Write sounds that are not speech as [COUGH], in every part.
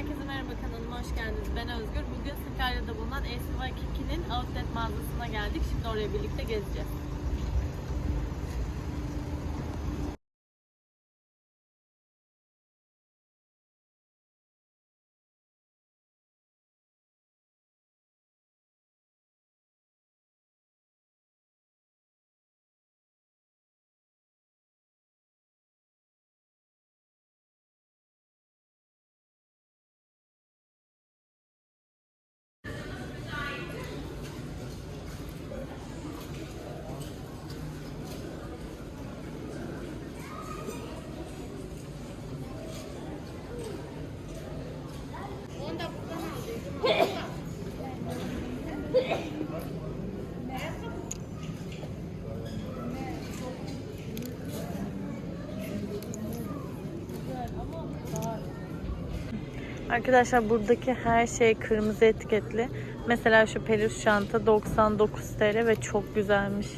Herkese merhaba kanalıma hoş geldiniz. Ben Özgür. Bugün Sakarya'da bulunan SY2'nin outlet mağazasına geldik. Şimdi oraya birlikte gezeceğiz. Arkadaşlar buradaki her şey kırmızı etiketli. Mesela şu peluş çanta 99 TL ve çok güzelmiş.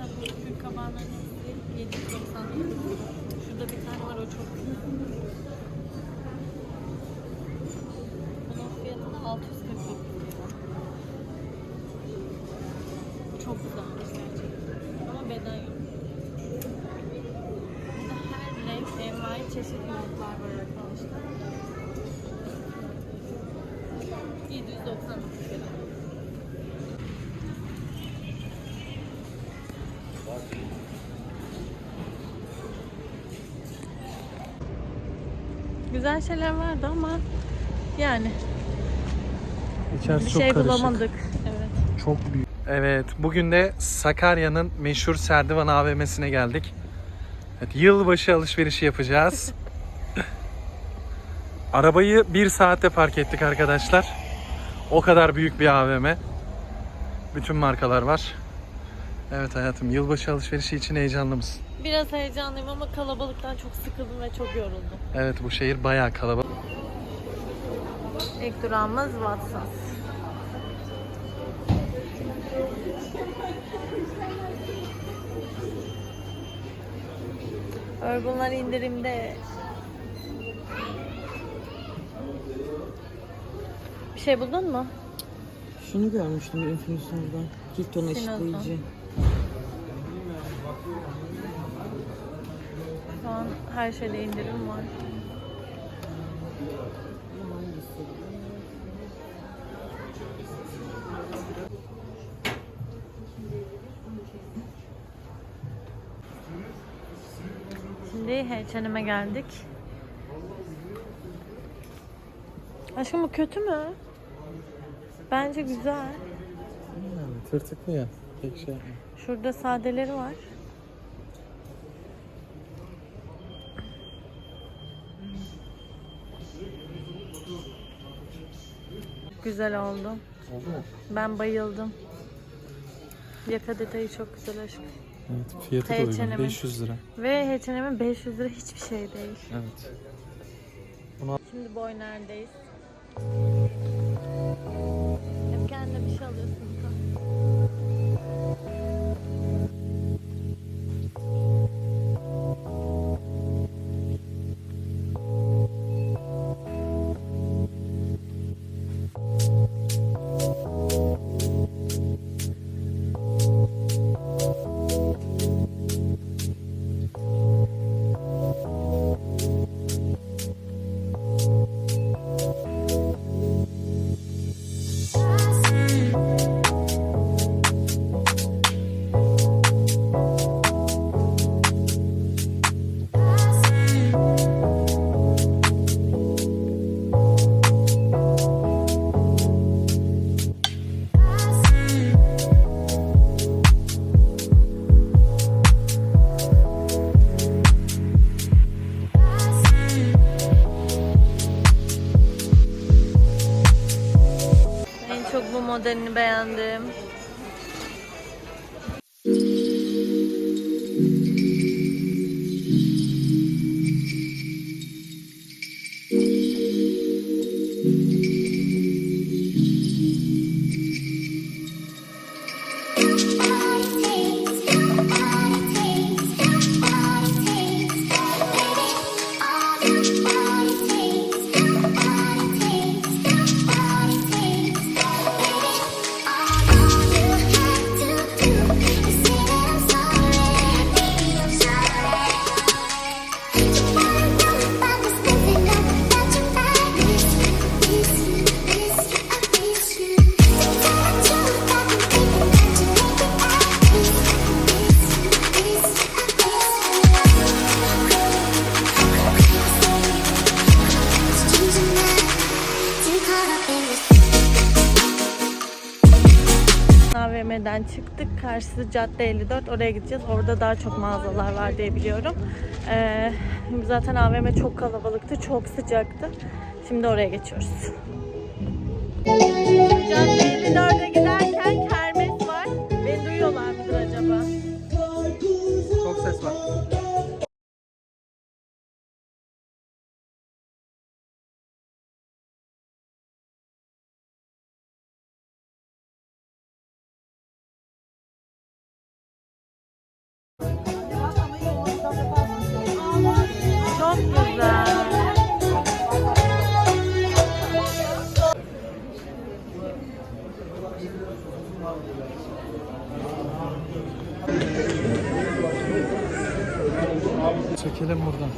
Mesela bu Türk kabanların hepsi 790 Şurada bir tane var o çok güzel. Bunun fiyatı da 649 lira. Çok güzelmiş gerçekten. Ama beden yok. Burada her renk, envai var arkadaşlar. 799 lira. Güzel şeyler vardı ama yani İçerisi bir çok şey karışık. bulamadık. Evet. Çok büyük. Evet, bugün de Sakarya'nın meşhur Serdivan AVM'sine geldik. Evet, yılbaşı alışverişi yapacağız. [LAUGHS] Arabayı bir saatte park ettik arkadaşlar. O kadar büyük bir AVM. Bütün markalar var. Evet hayatım, yılbaşı alışverişi için heyecanlı mısın? Biraz heyecanlıyım ama kalabalıktan çok sıkıldım ve çok yoruldum. Evet, bu şehir bayağı kalabalık. İlk durağımız Watsons. Urbanlar indirimde. Bir şey buldun mu? Şunu görmüştüm Infinisure'da. Hilton eşitleyici. Şu an her şeyde indirim var. Şimdi H&M'e geldik. Aşkım bu kötü mü? Bence güzel. Yani tırtıklı ya. Pek şey yapma. Şurada sadeleri var. Güzel oldu. Oldu mu? Ben bayıldım. Yaka detayı çok güzel aşkım. Evet, fiyatı da uygun. H&M'in. 500 lira. Ve H&M'in 500 lira hiçbir şey değil. Evet. Şimdi Boyner'deyiz. this AVM'den çıktık. Karşısı Cadde 54. Oraya gideceğiz. Orada daha çok mağazalar var diye biliyorum. Ee, zaten AVM çok kalabalıktı. Çok sıcaktı. Şimdi oraya geçiyoruz. Cadde 54'e giderken Çekelim buradan.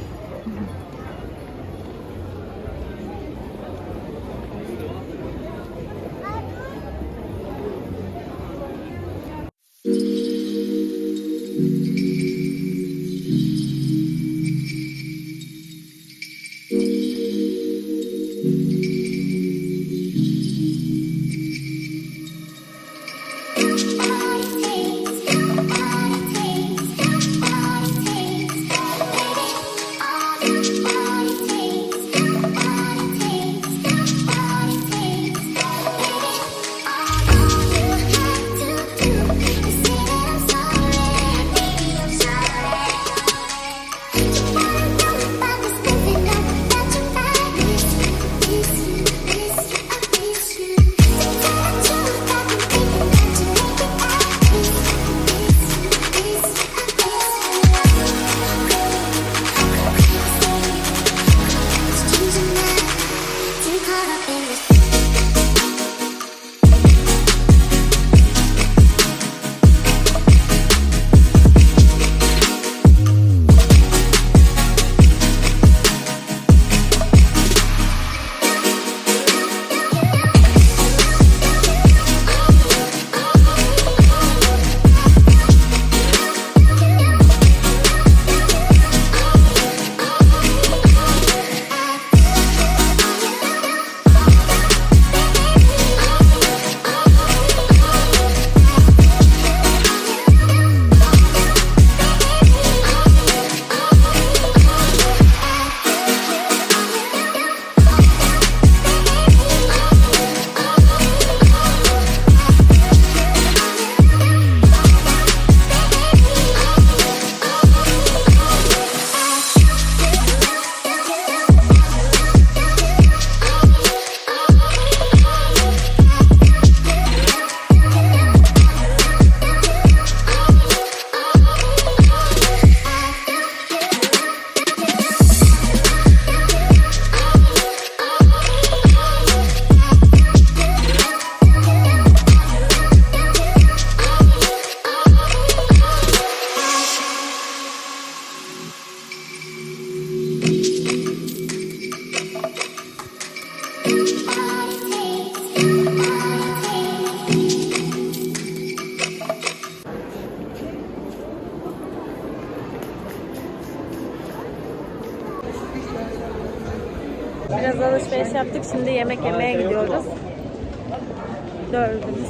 Biraz alışveriş yaptık. Şimdi yemek yemeye gidiyoruz. Dördümüz.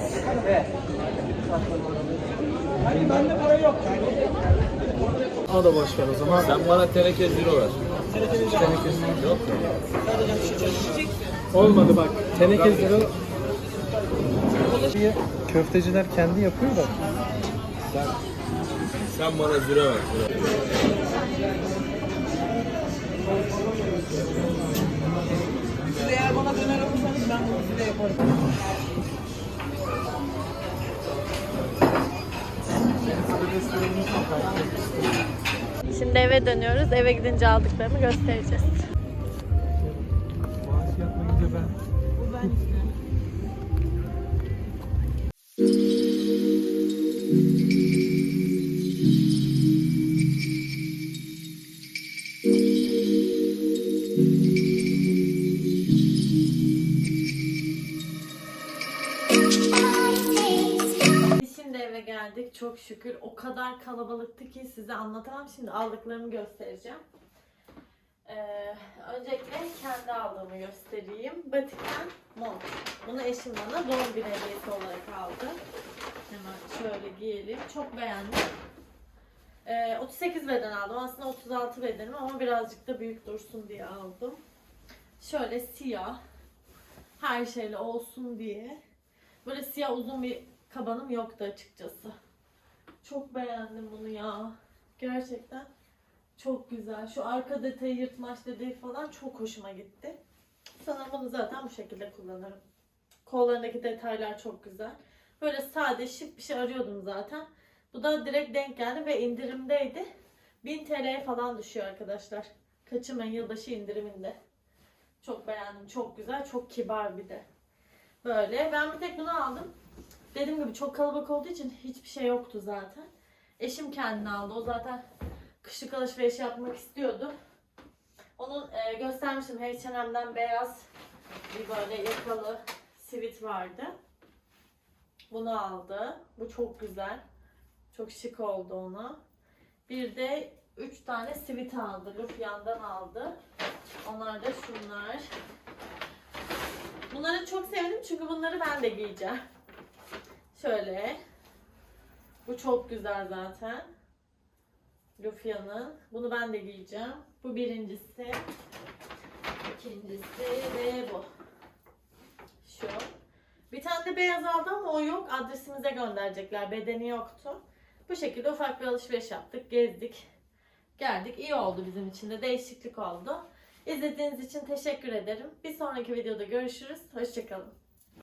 O da boş ver o zaman. Sen bana teneke zero ver. Yok. Olmadı bak. Teneke zero. Köfteciler kendi yapıyor da. Sen, sen bana züre ver. Züre. Eğer bana döner alırsanız ben bunu size yaparım. Şimdi eve dönüyoruz. Eve gidince aldıklarımı göstereceğiz. Geldik çok şükür. O kadar kalabalıktı ki size anlatamam. Şimdi aldıklarımı göstereceğim. Ee, öncelikle kendi aldığımı göstereyim. Batik'ten mont. Bunu eşim bana doğum günü hediyesi olarak aldı. Hemen şöyle giyelim. Çok beğendim. Ee, 38 beden aldım. Aslında 36 bedenim ama birazcık da büyük dursun diye aldım. Şöyle siyah. Her şeyle olsun diye. Böyle siyah uzun bir kabanım yoktu açıkçası. Çok beğendim bunu ya. Gerçekten çok güzel. Şu arka detayı yırtmaç detayı falan çok hoşuma gitti. Sanırım bunu zaten bu şekilde kullanırım. Kollarındaki detaylar çok güzel. Böyle sade şık bir şey arıyordum zaten. Bu da direkt denk geldi ve indirimdeydi. 1000 TL'ye falan düşüyor arkadaşlar. Kaçırmayın yılbaşı indiriminde. Çok beğendim. Çok güzel. Çok kibar bir de. Böyle. Ben bir tek bunu aldım. Dediğim gibi çok kalabalık olduğu için hiçbir şey yoktu zaten. Eşim kendini aldı. O zaten kışlık alışveriş yapmak istiyordu. Onun e, göstermiştim H&M'den beyaz bir böyle yakalı sivit vardı. Bunu aldı. Bu çok güzel. Çok şık oldu ona. Bir de 3 tane sivit aldı. Lufyan'dan aldı. Onlar da şunlar. Bunları çok sevdim çünkü bunları ben de giyeceğim. Şöyle. Bu çok güzel zaten. Lufia'nın. Bunu ben de giyeceğim. Bu birincisi. İkincisi ve bu. Şu. Bir tane de beyaz aldım ama o yok. Adresimize gönderecekler. Bedeni yoktu. Bu şekilde ufak bir alışveriş yaptık. Gezdik. Geldik. İyi oldu bizim için de. Değişiklik oldu. İzlediğiniz için teşekkür ederim. Bir sonraki videoda görüşürüz. Hoşçakalın.